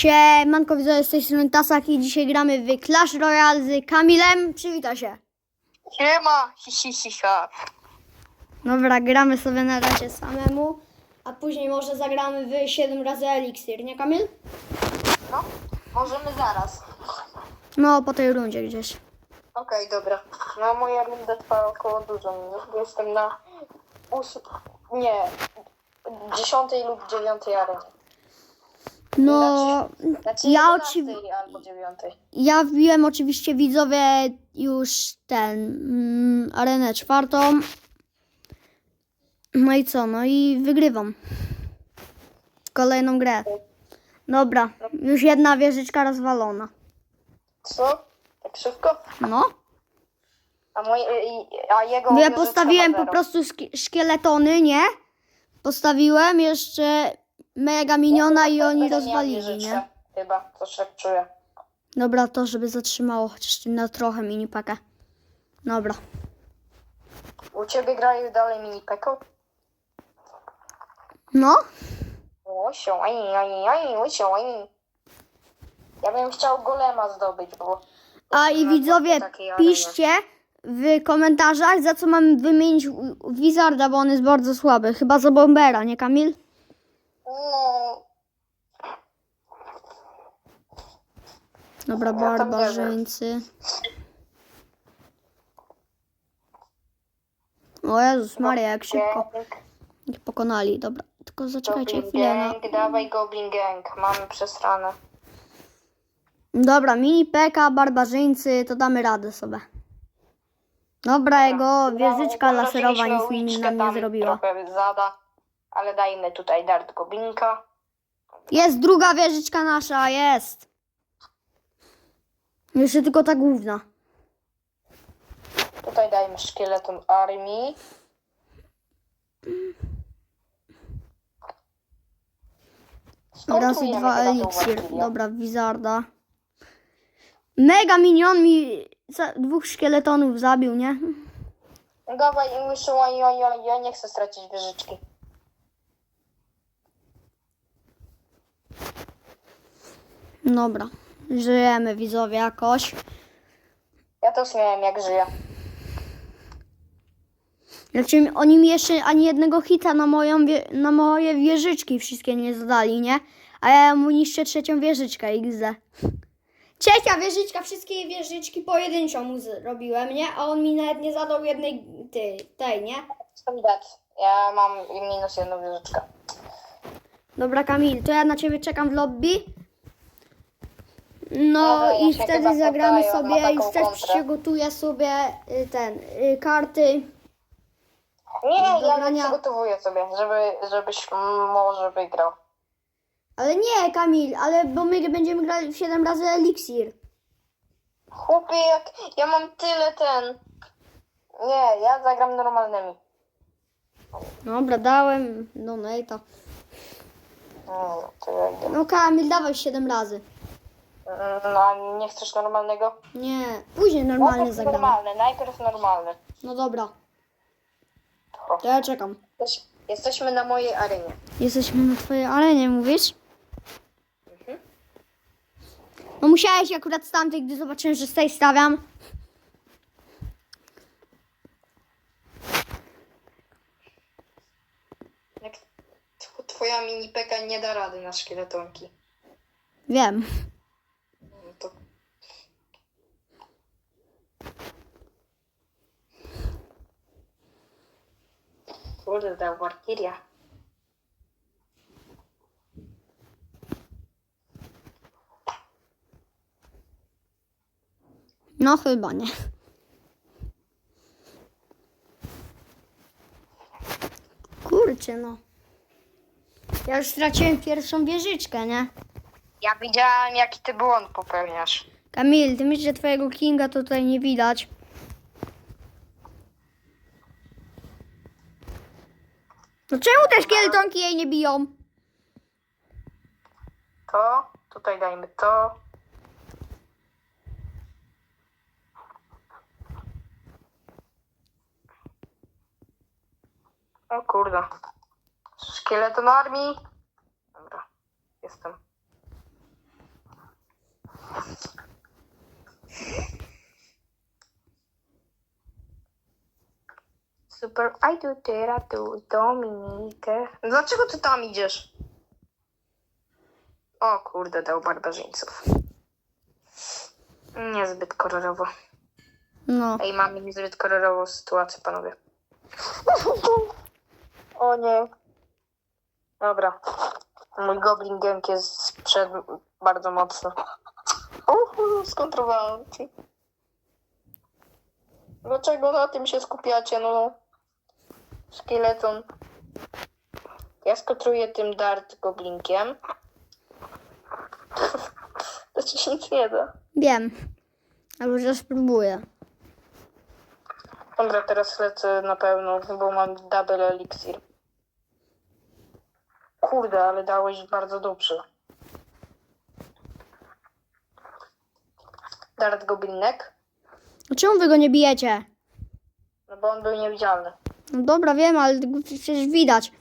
Siemanko widzowie, z tej strony Tasak i dzisiaj gramy w Clash Royale z Kamilem. Przywita się. Siema, hi, hi, hi, ha. Dobra, gramy sobie na razie samemu, a później może zagramy w 7 razy eliksir, nie Kamil? No, możemy zaraz. No, po tej rundzie gdzieś. Okej, dobra. No, moja runda trwa około dużo minut, bo jestem na ósm... nie, dziesiątej lub dziewiątej arenie. No, Znaczy ja, oczywi- albo dziewiątej. ja wbiłem oczywiście widzowie już ten, mm, arenę czwartą. No i co, no i wygrywam. Kolejną grę. Dobra, już jedna wieżyczka rozwalona. Co? Tak szybko? No. A, moje, i- a jego No ja wieżyczka postawiłem po zero. prostu szki- szkieletony, nie? Postawiłem jeszcze mega miniona i oni rozwalili, nie? Chyba, coś tak czuję. Dobra, to żeby zatrzymało chociaż na trochę mini pakę. Dobra. U ciebie grają dalej mini peko? No, Łosią, aj, aj, aj, łosią, aj. Ja bym chciał golema zdobyć, bo... a i widzowie takiej arenie. piszcie w komentarzach, za co mam wymienić Wizarda, bo on jest bardzo słaby. Chyba za Bombera, nie Kamil? No, Dobra, Ja tam barbarzyńcy. O Jezus Maria, jak szybko ich pokonali. Dobra, tylko zaczekajcie Goblin chwilę na... Gang, dawaj Goblin Gang, mamy przesranę. Dobra, mini peka, barbarzyńcy, to damy radę sobie. Dobra, jego wieżyczka laserowa nic mi nam nie zrobiła. Trochę zada, ale dajmy tutaj dart Goblinka. Jest druga wieżyczka nasza, jest. Jeszcze tylko ta główna. Tutaj dajmy szkieleton armii. Raz i dwa eliksir. Dobra, Wizarda. Mega minion mi dwóch szkieletonów zabił, nie? Dawaj, oj, ja nie chcę stracić wieżyczki. Dobra, żyjemy widzowie jakoś. Ja też miałem jak żyję. Znaczy oni mi jeszcze ani jednego hita na, moją na moje wieżyczki wszystkie nie zadali, nie? A ja mu niszczę trzecią wieżyczkę XD. Trzecia wieżyczka, wszystkie wieżyczki pojedynczo mu zrobiłem, nie? A on mi nawet nie zadał jednej ty, tej, nie? Jestem dead. Ja mam minus jedną wieżyczkę. Dobra Kamil, to ja na ciebie czekam w lobby. No i wtedy zagramy sobie wtedy kontrę. przygotuję sobie y, ten, y, karty. Nie, Do ja grania. przygotowuję sobie, żeby, żebyś może wygrał. Ale nie Kamil, ale bo my będziemy grali w 7 razy eliksir. Chłopie, jak ja mam tyle ten. Nie, ja zagram normalnymi. Dobra, dałem donate'a. No, to ja idę. No Kamil, dawaj 7 razy. No, a nie chcesz normalnego? Nie, później normalnie Najpierw zagramy. normalny, najpierw normalny. No dobra, to ja czekam. jesteś- Jesteśmy na mojej arenie. Jesteśmy na twojej arenie, mówisz? No musiałeś akurat z tamtej, gdy zobaczyłem, że z tej stawiam. Jak tw- twoja mini peka nie da rady na szkieletonki. Wiem. No to Kurde, Walkiria. No chyba nie. Kurczę no. Ja już straciłem pierwszą wieżyczkę, nie? Ja widziałem, jaki ty błąd popełniasz. Kamil, ty myślisz, że twojego Kinga tutaj nie widać? No czemu te szkieletonki jej nie biją? To, tutaj dajmy to. O kurde. Szkieleton armii. Dobra, jestem. Super, I do tyra tu Dominikę. Dlaczego ty tam idziesz? O kurde, dał barbarzyńców. Niezbyt kolorowo. No. Ej, mamy niezbyt kolorową sytuację, panowie. O nie. Dobra. Mój goblin gang jest przed bardzo mocno. Uhu, skontrowałem ci. Dlaczego na tym się skupiacie, no? Szkieleton. Ja skontruję tym dart goblinkiem. To ci się nic nie da. Wiem. Ale już spróbuję. Dobra, teraz lecę na pełno, bo mam double elixir. Kurde, ale dałeś bardzo dobrze. Dart goblinek? A czemu wy go nie bijecie? No bo on był niewidzialny. No dobra, wiem, ale przecież widać.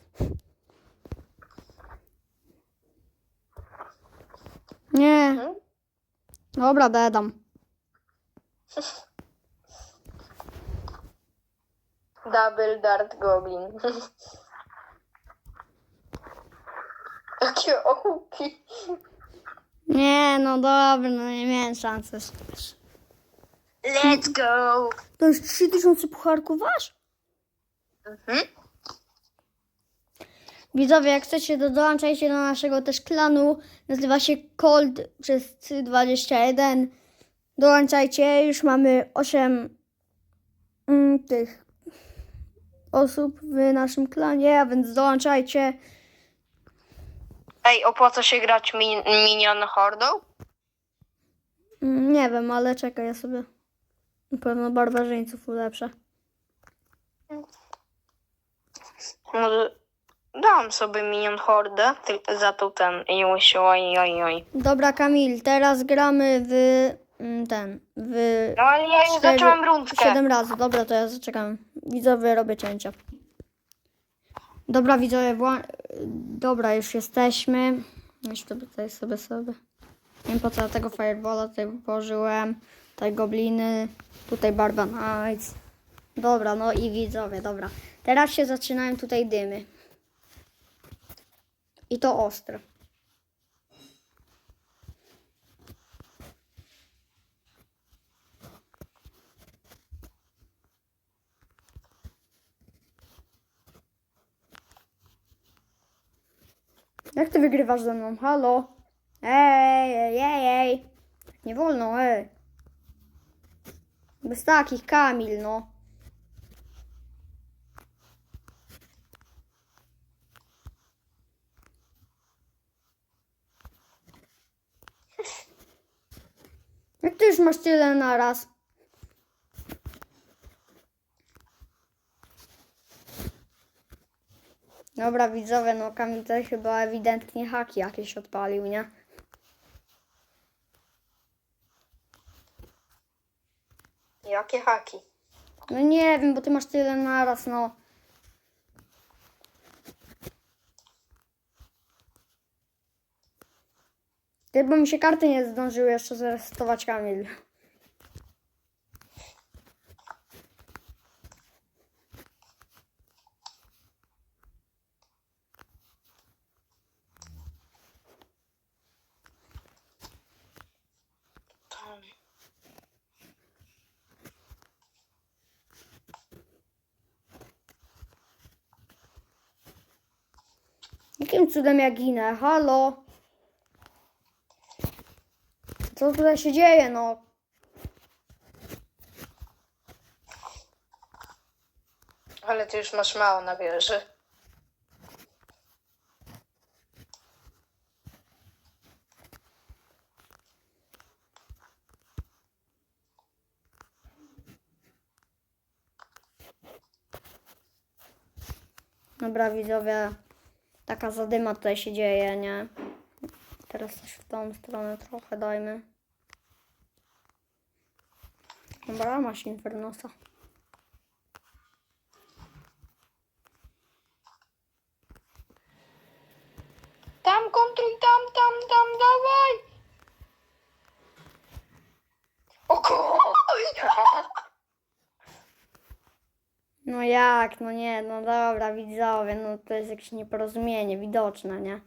Nie. Hmm? Dobra, dedam. Double dart goblin. Jakie ołuki. Nie, no dobra, no nie miałem szansy. Let's go! To już 3000 pucharków wasz? Mhm. Widzowie, jak chcecie, to dołączajcie do naszego też klanu. Nazywa się Cold przez 21. Dołączajcie, już mamy 8 mm, tych osób w naszym klanie, a więc dołączajcie. Ej, opłaca się grać min minion hordą? Mm, Nie wiem, ale czekaj, ja sobie na pewno barbarzyńców ulepszę. Może dam sobie minion hordę, ty- za to ten i się oj, oj, oj. Dobra, Kamil, teraz gramy w mm, ten, w No ale ja już Cztery- zacząłem rundkę. Siedem razy, dobra, to ja zaczekam. Widzowie, robię cięcia. Dobra, widzowie, wła- dobra, już jesteśmy. Jeszcze tutaj sobie sobie. Nie wiem po co ja tego firebola tutaj włożyłem. Tutaj gobliny, tutaj barba knights. Dobra, no i widzowie, dobra. Teraz się zaczynają tutaj dymy. I to ostre. Jak ty wygrywasz ze mną? Halo? Ej, ej, ej, ej. Nie wolno, ej. Bez takich, Kamil, no. Jak tyle naraz? Dobra, widzowie, no Kamil tutaj chyba ewidentnie haki jakieś odpalił, nie? Jakie haki? No nie wiem, bo ty masz tyle naraz, no. Ty, bo mi się karty nie zdążyły jeszcze zresetować, Kamil. Jakim cudem ja ginę? Halo? Co tutaj się dzieje, no? Ale ty już masz mało na wieży. Dobra, widzowie, Taka zadyma tutaj się dzieje, nie? Teraz coś w tą stronę trochę dajmy. Dobra, masz Infernosa. Tam kontruj, tam, tam, tam, dawaj! O kurwa! jak? No nie, no dobra, widzowie, no to jest jakieś nieporozumienie widoczne, nie?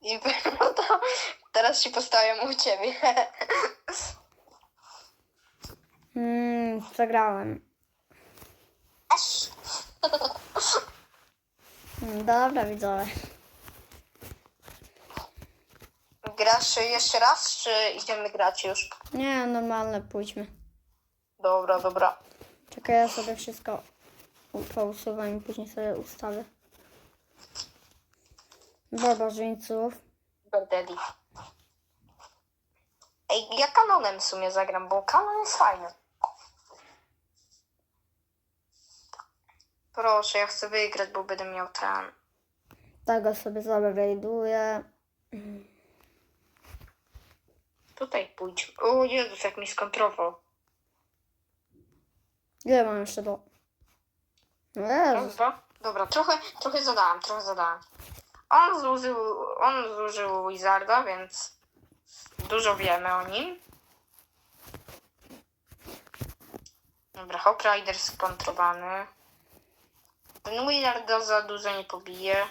I no to teraz się postawiam u ciebie. Mmm, przegrałem. Mm, Dobra, widzowie. Grasz jeszcze raz, czy idziemy grać już? Nie, normalne, pójdźmy. Dobra, dobra. Czekaj, ja sobie wszystko pousuwam i później sobie ustawię. Barbarzyńców. Daddy. Ej, ja kanonem w sumie zagram, bo kanon jest fajny. Proszę, ja chcę wygrać, bo będę miał ten. Tego sobie zabrajduję. Tutaj pójdź. O Jezus, jak mi skontrował. Ile mam jeszcze do... Jezus. dwa. Dobra, trochę, trochę zadałem, trochę zadałem. On zużył, on zużył Wizarda, więc dużo wiemy o nim. Dobra, Hawk Rider skontrowany. Ten Wizard go za dużo nie pobije.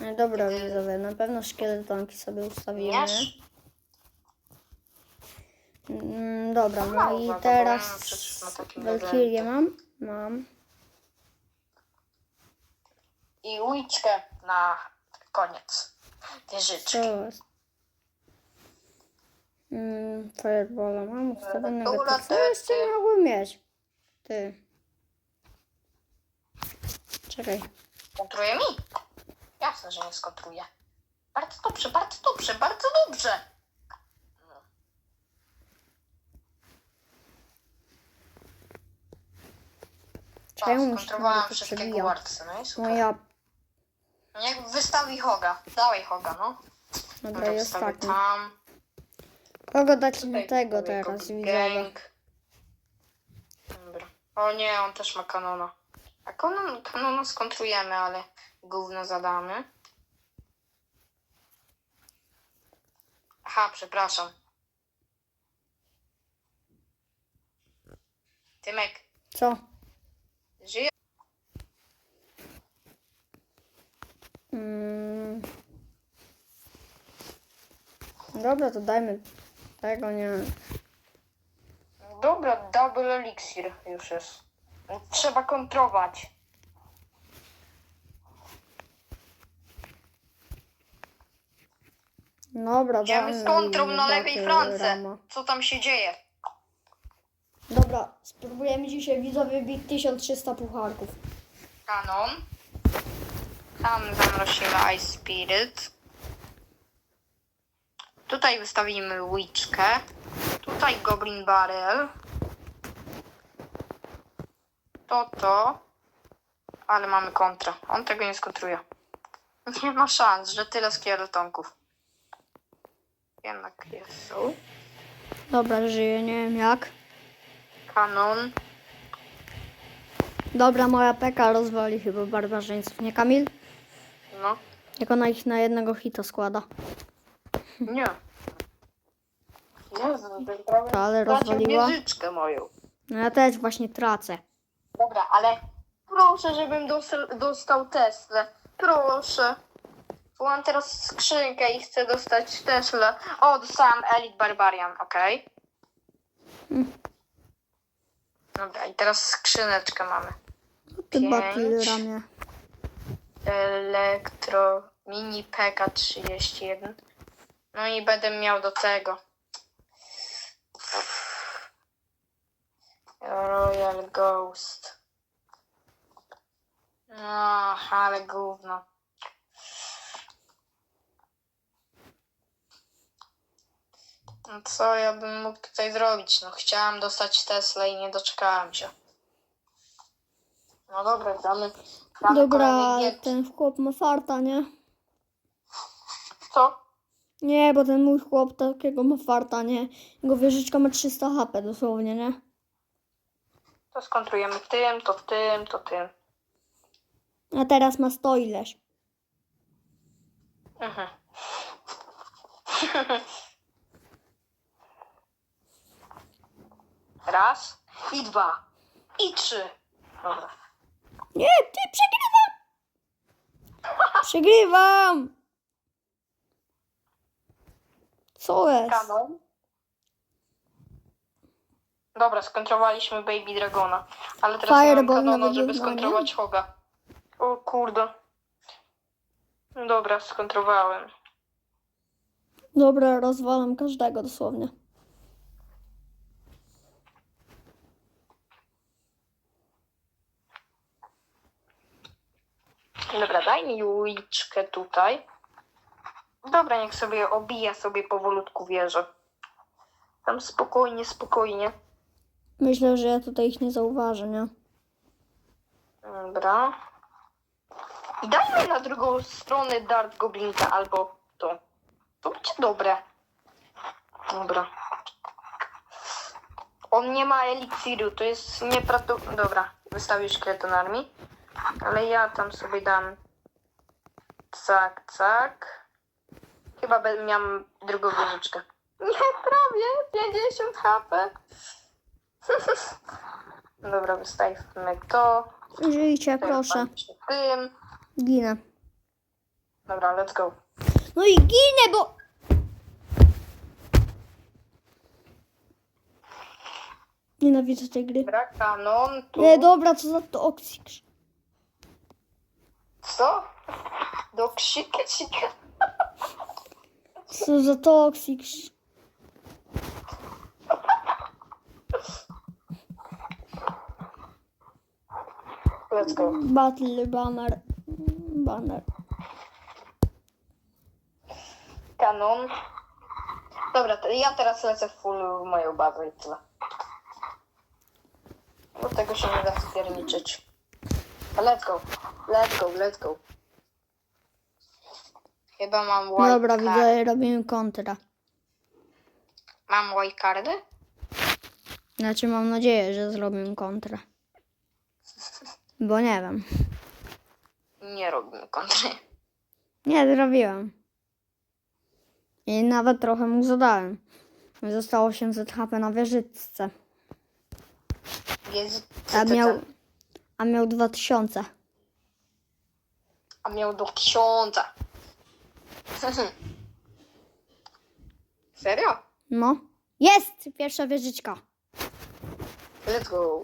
No Dobra, widzowie, na pewno szkieletonki sobie ustawimy. Wiesz? Mm, dobra, no i teraz Valkyrię mam? Mam. I łyczkę na koniec. Wieżyczki. Mm, Firebola mam ustawionego. Dobra, To co jeszcze miałbym mieć? Ty. Czekaj. Kontruje mi? Jasne, że nie skontruje. Bardzo dobrze, bardzo dobrze, bardzo dobrze. Czekaj, Tak, muszę skontrolowałem to wszystkie guardsy, no i super. Moja... Niech wystawi Hoga. Dawaj Hoga, no. Dobra, wstawię ostatni. tam. Kogo dać Tutaj tego teraz, widzowie? Gang. Dobra. O nie, on też ma kanona. A kanon, kanona skontrujemy, ale gówno zadamy. Aha, przepraszam. Tymek, Co? Żyje? Mm. Dobra, to dajmy tego, nie Dobra, double elixir już jest. Trzeba kontrować. Dobra, Idziemy dajmy z kontrą na lewej flance. Co tam się dzieje? Dobra, spróbujemy dzisiaj widzowie bić 1300 pucharków. Kanon. Tam zamrosimy Ice Spirit. Tutaj wystawimy Witchkę. Tutaj Goblin Barrel. To to. Ale mamy kontra. On tego nie skontruje. Nie ma szans, że tyle skeletonków. Jednak jest. Dobra, żyję, nie wiem jak. Kanon. Dobra, moja peka rozwali chyba barbarzyńców, nie Kamil? No. Jak ona ich na jednego hita składa. Nie. Jezu, prawie To, ale rozwaliła. wieżyczkę moją. No ja też właśnie tracę. Dobra, ale proszę, żebym dostał, dostał Teslę. Proszę. Mam teraz skrzynkę i chcę dostać Teslę. O, dostałam Elite Barbarian, okej. Mm. Dobra, i teraz skrzyneczkę mamy. Ty Pięć. ramię. Elektro Mini PK31. No i będę miał do tego. Royal Ghost. No, ale gówno. No co ja bym mógł tutaj zrobić? No chciałam dostać Tesla i nie doczekałem się. No dobra, damy. damy Dobra, kolejny ten chłop ma farta, nie? Co? Nie, bo ten mój chłop takiego ma farta, nie? Jego wieżyczka ma 300 HP dosłownie, nie? To skontrujemy tym, to tym, to tym. A teraz ma 100 ileś. Mhm. Raz i dwa. i trzy. Dobra. Nie, ty przegrywam! Przegrywam! Co jest? Kanon. Dobra, skontrolowaliśmy Baby Dragona. Ale teraz nie Fireball na kanonu, żeby wyglądanie? skontrolować Hoga. O kurde. No Dobra, skontrolowałem. Dobra, rozwalam każdego dosłownie. Dobra, daj mi uliczkę tutaj. Dobra, niech sobie obija sobie powolutku wieżę. Tam spokojnie, spokojnie. Myślę, że ja tutaj ich nie zauważę, nie? Dobra. I dajmy na drugą stronę Dart Goblinka albo to. To będzie dobre. Dobra. On nie ma eliksiru, to jest nieprawdopodobne. Dobra, wystawił szkielet armii. Ale ja tam sobie dam. Cak, cak. Chyba będę miał drugą wieżyczkę. Nie, prawie 50 HP. Dobra, wystawimy to. Żyjcie, proszę. Tym. Ginę. Dobra, let's go. No i ginę, bo... Nienawidzę tej gry. Dobra, kanon. Tu. Nie, dobra, co za toksik. Co? Do krzyka, krzyka. Co za toksik. Let's go. Battle banner. Banner. Kanon. Dobra, to ja teraz lecę w full w moją bazę i tyle. Bo tego się nie da spierniczyć. Let's go. Let's go, let's go. Chyba mam white Dobra, card. widzę, robimy kontra. Mam white cardy? Znaczy mam nadzieję, że zrobimy kontrę. Bo nie wiem. Nie robimy kontry. Nie, zrobiłem. I nawet trochę mu zadałem. Zostało 800 HP na wieżyczce. Jest A miał, a miał 2000. A miał do tysiąca. Serio? No. Jest! Pierwsza wieżyczka. Let's go.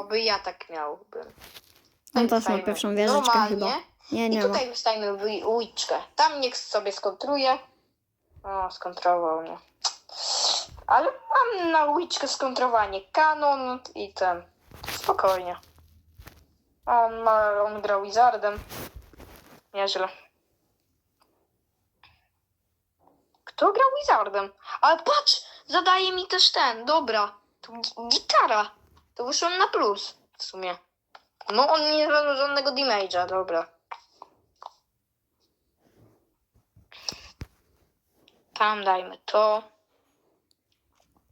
Oby ja tak miałbym. On też ma pierwszą wieżyczkę normalnie. chyba. Nie, I nie ma. tutaj wystajmy w uliczkę. Tam niech sobie skontruje. O, skontrował mnie. Ale mam na uliczkę skontrowanie kanon i ten. Spokojnie. On, ma, on grał Wizardem. Nieźle. Kto grał Wizardem? Ale patrz! Zadaje mi też ten. Dobra. To gi- gitara. To wyszłem na plus w sumie. No on nie ma żadnego damage'a, dobra. Tam dajmy to.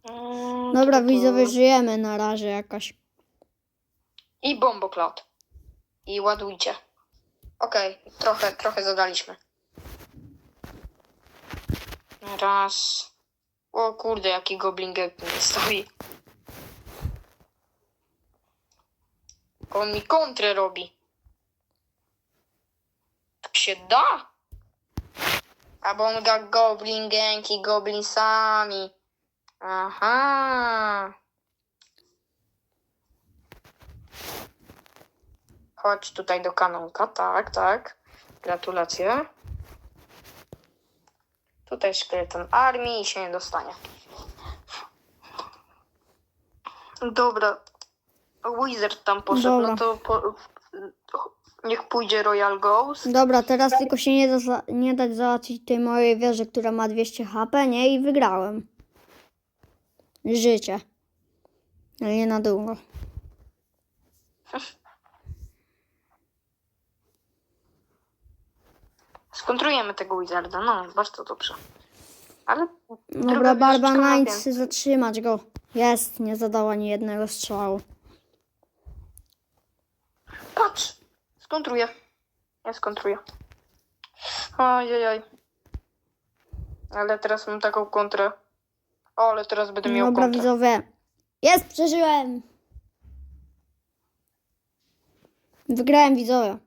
Mm, Dobra, widzowie, żyjemy na razie jakaś. I bomboklat. I ładujcie. Okej, trochę, trochę zadaliśmy. Raz. O kurde, jaki goblin mi stoi. On mi kontrę robi. Tak się da? Albo on ga goblin gang i goblin sami. Aha. Chodź tutaj do kanonka, tak, tak. Gratulacje. Tutaj szkieleton armii i się nie dostanie. Dobra. Wizard tam poszedł, Dobra. no to po, niech pójdzie Royal Ghost. Dobra, teraz tylko się nie, da, za- nie dać załatwić tej mojej wieży, która ma 200 HP, nie? I wygrałem. Życie. Ale nie na długo. skontrujemy tego Wizarda. No, bardzo dobrze. Ale Dobra, Barba Knights, zatrzymać go. Jest, nie zadała ani jednego strzału. Patrz! Skontruję. Ja skontruję. Ojej. Ale teraz mam taką kontrę. O, ale teraz będę miał Dobra, kontrę. widzowie. Jest, przeżyłem! Wygrałem, widzowie.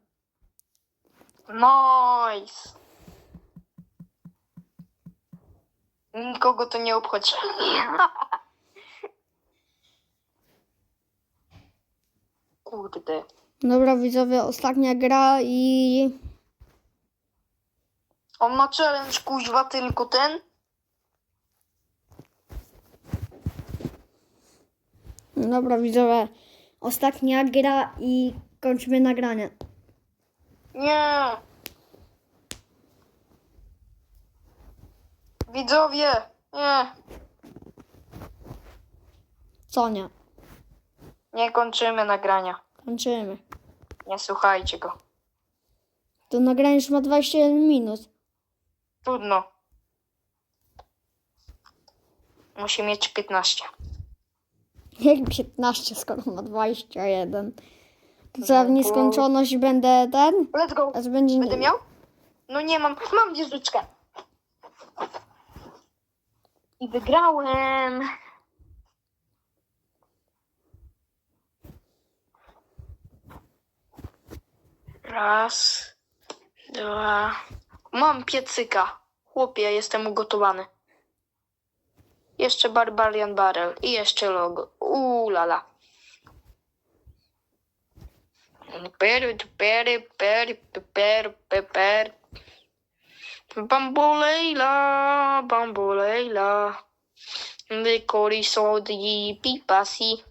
Nice. Nikogo to nie obchodzi. Kurde. Dobra widzowie, ostatnia gra i... On ma challenge kuźwa tylko ten? Dobra widzowie, ostatnia gra i kończymy nagranie. Nie. Widzowie, nie. Co nie? Nie kończymy nagrania. Kończymy. Nie słuchajcie go. To nagranie już ma 21 minut. Trudno. Musi mieć 15. Jak 15, skoro ma 21. Ja w nieskończoność będę ten? Let's go. A to będzie... Będę miał? No nie mam. Mam wieżyczkę. I wygrałem. Raz, dwa. Mam piecyka. Chłopie, jestem ugotowany. Jeszcze Barbarian Barrel i jeszcze logo. Uuu, lala. Bamboleila, bamboleila. De corizo di pipasi.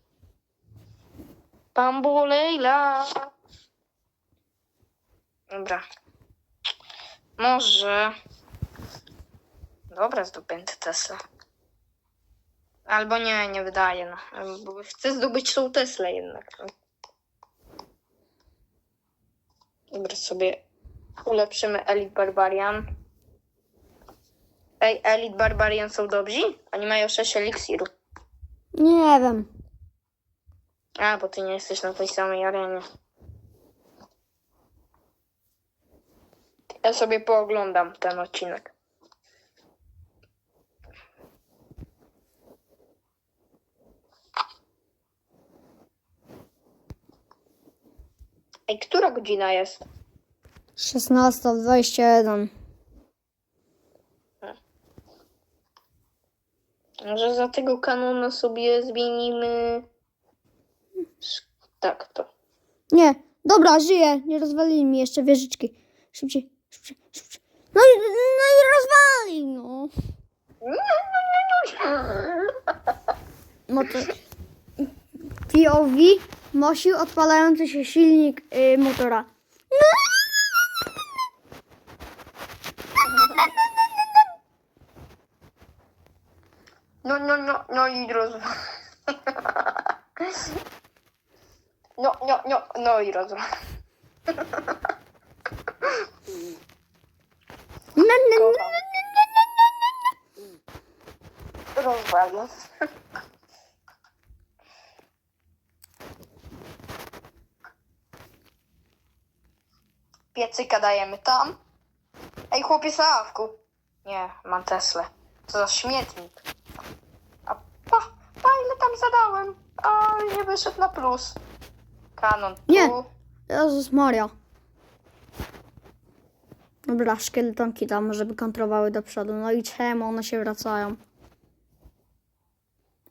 Bamboleila. Dobra. Może. Dobra, zdobędę Tesla. Albo nie, nie wydaje. No. Chcę zdobyć tą Teslę jednak. no. Dobra, sobie ulepszymy Elite Barbarian. Ej, Elite Barbarian są dobrzy? Oni mają 6 eliksirów. Nie wiem. A, bo ty nie jesteś na tej samej arenie. Ja sobie pooglądam ten odcinek. Ej, która godzina jest? 16.21. Może za tego kanona sobie zmienimy. Tak, to. Nie, dobra, żyję. Nie rozwalili mi jeszcze wieżyczki. Szybciej, szybciej, szybciej. No i, no i rozwali, no. Motor. POV nosił odpalający się silnik y, motora. No, no, no, no i roz... No, no, no, no i roz... No, no, no. Rozwalił. Piecyka dajemy tam. Ej, chłopie Saławku. Nie, mam Teslę. Co za śmietnik. A pa, pa, ile tam zadałem? A, nie wyszedł na plus. Kanon. Nie. Jezus Maria. Dobra, szkieletonki tam, żeby kontrolowały do przodu. No i czemu one się wracają?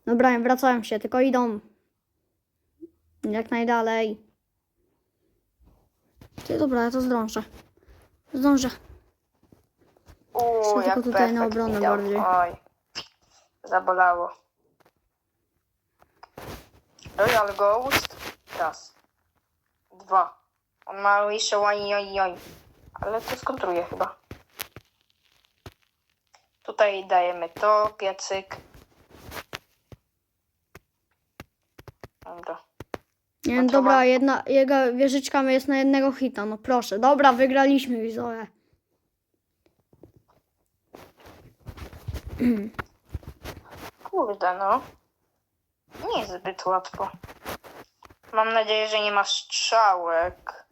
Dobra, wracają się, tylko idą jak najdalej. Ty, dobra, ja to zdążę. Zdążę. Uuu, jak tylko tutaj na obronę bardziej. Oj, zabolało. Royal Ghost. Raz. Dwa. On ma jeszcze oj, oj, oj. Ale to skontruję chyba. Tutaj dajemy to, piecyk. Dobra. Nie, No dobra, jedna, jego wieżyczka jest na jednego hita, no proszę. Dobra, wygraliśmy, widzowie. Kurde, no. Nie zbyt łatwo. Mam nadzieję, że nie ma strzałek.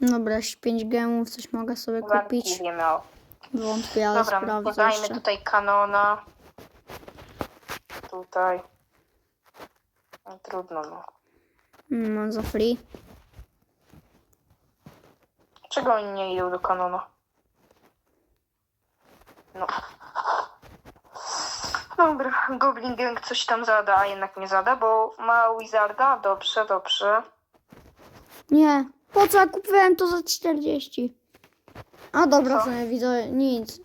Dobra, 5 gemów, coś mogę sobie kupić. Walki miał. Wątpię, ale Dobra, sprawdzę podajmy jeszcze. tutaj kanona. Tutaj. No, trudno, no. Mam za free. Czego oni nie idą do kanonu? No. Dobra, Goblin Gang coś tam zada, a jednak nie zada, bo ma Wizarda. Dobrze, dobrze. Nie. Po co ja kupiłem to za 40? A dobra, Co? nie widzę nic.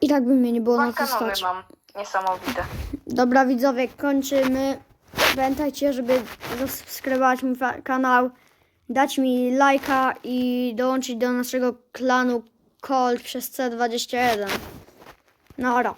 I tak by mnie nie było na Dwa to kanony stać. mam. Niesamowite. Dobra widzowie, kończymy. Pamiętajcie, żeby zasubskrybować mój kanał, dać mi lajka i dołączyć do naszego klanu Colt przez C21. Nara.